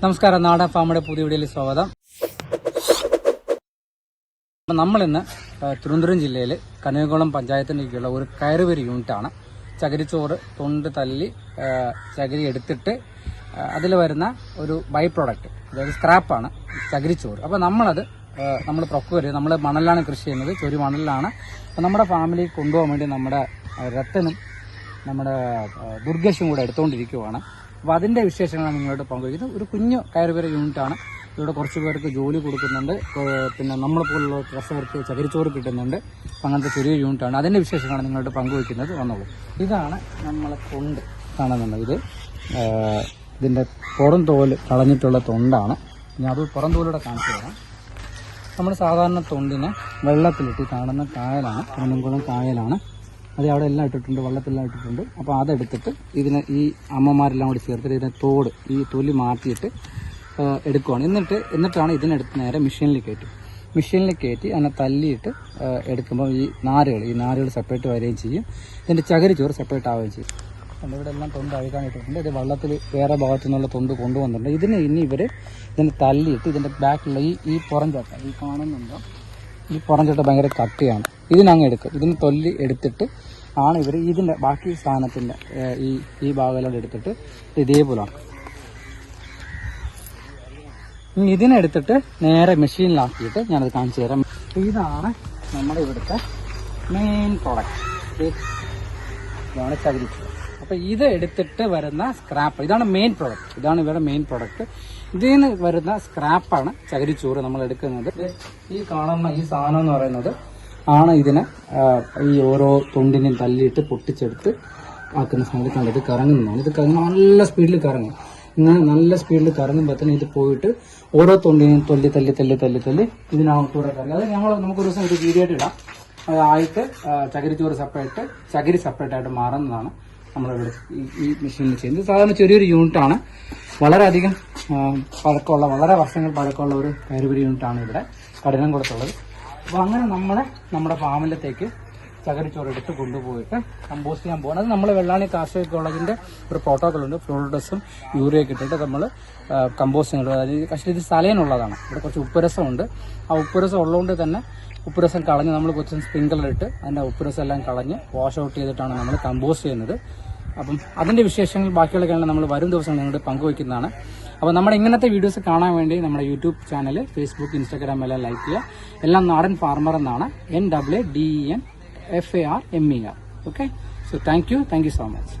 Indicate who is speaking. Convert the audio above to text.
Speaker 1: നമസ്കാരം. നാടൻ ഫാമിയുടെ പുതിയ വീഡിയോയിൽ സ്വാഗതം. നമ്മളിന്ന് തിരുവനന്തപുരം ജില്ലയിൽ കനകകുളം പഞ്ചായത്തിന്റെ കീഴിലുള്ള ഒരു കയറുപേര് യൂണിറ്റാണ്. ചകിരിച്ചോറ് തൊണ്ട് തല്ലി ചകിരി എടുത്തിട്ട് അതിൽ വരുന്ന ഒരു ബൈ പ്രോഡക്റ്റ് അതായത് സ്ക്രാപ്പാണ് ചകിരിച്ചോറ്. അപ്പോൾ നമ്മളത് നമ്മൾ പ്രൊക്യൂർ ചെയ്ത് നമ്മൾ മണലിലാണ് കൃഷി ചെയ്യുന്നത് ചൊരു മണലിലാണ്. അപ്പോൾ നമ്മുടെ ഫാമിലി കൊണ്ടുപോകാൻ വേണ്ടി നമ്മുടെ രത്തനും നമ്മുടെ ദുർഗശും കൂടെ എടുത്തുകൊണ്ടിരിക്കുവാണ് അപ്പോൾ അതിന്റെ വിശേഷങ്ങളാണ് നിങ്ങളോട് പങ്കുവയ്ക്കുന്നത്. ഒരു കുഞ്ഞു കയറുപേര യൂണിറ്റാണ് ഇവിടെ കുറച്ച് പേർക്ക് ജോലി കൊടുക്കുന്നുണ്ട്. പിന്നെ നമ്മളെ പോലുള്ള കർഷകർക്ക് ചകിരിച്ചോറ് കിട്ടുന്നുണ്ട്. അങ്ങനത്തെ ചെറിയ യൂണിറ്റാണ് അതിന്റെ വിശേഷങ്ങളാണ് നിങ്ങളോട് പങ്കുവയ്ക്കുന്നത്. വന്നോളൂ. ഇതാണ് നമ്മളെ കൊണ്ട് കാണുന്നുണ്ട് ഇത്? ഇതിന്റെ പുറം തോൽ കളഞ്ഞിട്ടുള്ള തൊണ്ടാണ്. ഞാൻ അത് പുറം തോലൂടെ കാണിച്ചു തരാം. നമ്മൾ സാധാരണ തൊണ്ടിനെ വെള്ളത്തിലിട്ട് കാണുന്ന കായലാണ്. കുന്നംകുളം കായലാണ്. അത് അവിടെ എല്ലാം ഇട്ടിട്ടുണ്ട് വെള്ളത്തിലെല്ലാം ഇട്ടിട്ടുണ്ട്. അപ്പോൾ അതെടുത്തിട്ട് ഇതിനെ ഈ അമ്മമാരെല്ലാം കൂടി ചേർത്തിട്ട് ഇതിനെ തോട് ഈ തൊലി മാറ്റിയിട്ട് എടുക്കുവാണ്. എന്നിട്ട് എന്നിട്ടാണ് ഇതിനെടുത്ത് നേരെ മെഷീനിൽ കയറ്റും മെഷീനിൽ കയറ്റി അതിനെ തല്ലിയിട്ട് എടുക്കുമ്പോൾ ഈ നാരുകൾ ഈ നാരുകൾ സെപ്പറേറ്റ് വരികയും ചെയ്യും. ഇതിന്റെ ചകരി ചോറ് സെപ്പറേറ്റ് ആവുകയും ചെയ്യും. ഇവിടെ എല്ലാം തൊണ്ട് അഴുകാൻ ഇട്ടിട്ടുണ്ട് ഇത് വള്ളത്തിൽ വേറെ ഭാഗത്തു നിന്നുള്ള തൊണ്ട് കൊണ്ടുവന്നിട്ടുണ്ട്. ഇതിന് ഇനി ഇവർ ഇതിനെ തല്ലിയിട്ട് ഇതിന്റെ ബാക്കിലുള്ള ഈ ഈ പുറം ചട്ട ഈ കാണുന്നുണ്ടോ? ഈ പുറംചട്ട ഭയങ്കര കട്ടിയാണ്. ഇതിനങ്ങ് എടുക്കും. ഇതിന് തൊല്ലി എടുത്തിട്ട് ആണ് ഇവർ ഇതിന്റെ ബാക്കി സാധനത്തിന്റെ ഈ ഈ ഭാഗമെല്ലാം എടുത്തിട്ട് ഇതേപോലെ ഇതിനെടുത്തിട്ട് നേരെ മെഷീനിലാക്കിയിട്ട് ഞാനത് കാണിച്ചു തരാം. ഇതാണ് നമ്മുടെ ഇവിടുത്തെ മെയിൻ പ്രോഡക്റ്റ് ഇതാണ് ചകിരിച്ചോറ് അപ്പോൾ ഇത് എടുത്തിട്ട് വരുന്ന സ്ക്രാപ്പ് ഇതാണ് മെയിൻ പ്രോഡക്റ്റ് ഇതാണ് ഇവരുടെ മെയിൻ പ്രോഡക്റ്റ് ഇതിൽ നിന്ന് വരുന്ന സ്ക്രാപ്പാണ് ചകിരിച്ചോറ് നമ്മൾ എടുക്കുന്നത്. ഈ കാണുന്ന ഈ സാധനം എന്ന് പറയുന്നത് ആണ് ഇതിനെ ഈ ഓരോ തൊണ്ടിനെയും തല്ലിയിട്ട് പൊട്ടിച്ചെടുത്ത് ആക്കുന്ന സമയത്ത് ഇത് കറങ്ങുന്നതാണ്. ഇത് നല്ല സ്പീഡിൽ കറങ്ങും. ഇങ്ങനെ നല്ല സ്പീഡിൽ കറങ്ങുമ്പോഴത്തേന് ഇത് പോയിട്ട് ഓരോ തൊണ്ടിനെയും തല്ലി തല്ലി തല്ലി തല്ലി തല്ലി ഇതിനകത്തൂടെ കറങ്ങി. അത് ഞങ്ങൾ നമുക്കൊരു ദിവസം ഒരു വീഡിയോ ആയിട്ട് ഇടാം. ആയിട്ട് ചകിരിച്ചോറ് സെപ്പറേറ്റ് ചകിരി സെപ്പറേറ്റ് ആയിട്ട് മാറുന്നതാണ്. നമ്മളിവിടെ ഈ മെഷീനിൽ ചെയ്യുന്നത്. സാധാരണ ചെറിയൊരു യൂണിറ്റാണ് വളരെയധികം പഴക്കമുള്ള വളരെ വർഷങ്ങൾ പഴക്കമുള്ള ഒരു കയറുപരി യൂണിറ്റാണ് ഇവിടെ കഠിനം കൊടുത്തുള്ളത്. അപ്പോൾ അങ്ങനെ നമ്മൾ നമ്മുടെ ഫാമിലത്തേക്ക് ചകരിച്ചോറെടുത്ത് കൊണ്ടുപോയിട്ട് കമ്പോസ്റ്റ് ചെയ്യാൻ പോകണം അത് നമ്മൾ വെള്ളാണി കാർഷിക കോളേജിന്റെ ഒരു പ്രോട്ടോകോൾ ഉണ്ട്. ഫ്ലോറിഡസും യൂറിയൊക്കെ ഇട്ടിട്ട് നമ്മൾ കമ്പോസ്റ്റിങ് അതായത് പക്ഷേ ഇത് സലയനുള്ളതാണ് ഇവിടെ കുറച്ച് ഉപ്പുരസമുണ്ട് ആ ഉപ്പുരസം ഉള്ളതുകൊണ്ട് തന്നെ ഉപ്പുരസം കളഞ്ഞ് നമ്മൾ കുറച്ച് സ്പ്രിങ്കളർ ഇട്ട് അതിന്റെ ഉപ്പുരസം എല്ലാം കളഞ്ഞ് വാഷ് ഔട്ട് ചെയ്തിട്ടാണ് നമ്മൾ കമ്പോസ്റ്റ് ചെയ്യുന്നത്. അപ്പം അതിന്റെ വിശേഷങ്ങൾ ബാക്കിയുള്ള കാര്യങ്ങൾ നമ്മൾ വരും ദിവസങ്ങൾ നിങ്ങളുടെ പങ്കുവയ്ക്കുന്നതാണ് അപ്പോൾ നമ്മുടെ ഇങ്ങനത്തെ വീഡിയോസ് കാണാൻ വേണ്ടി നമ്മുടെ യൂട്യൂബ് ചാനൽ ഫേസ്ബുക്ക് ഇൻസ്റ്റാഗ്രാം എല്ലാം ലൈക്ക് ചെയ്യുക. എല്ലാം നാടൻ ഫാർമർ എന്നാണ്. N W D N F A R M E R okay so thank you thank you so much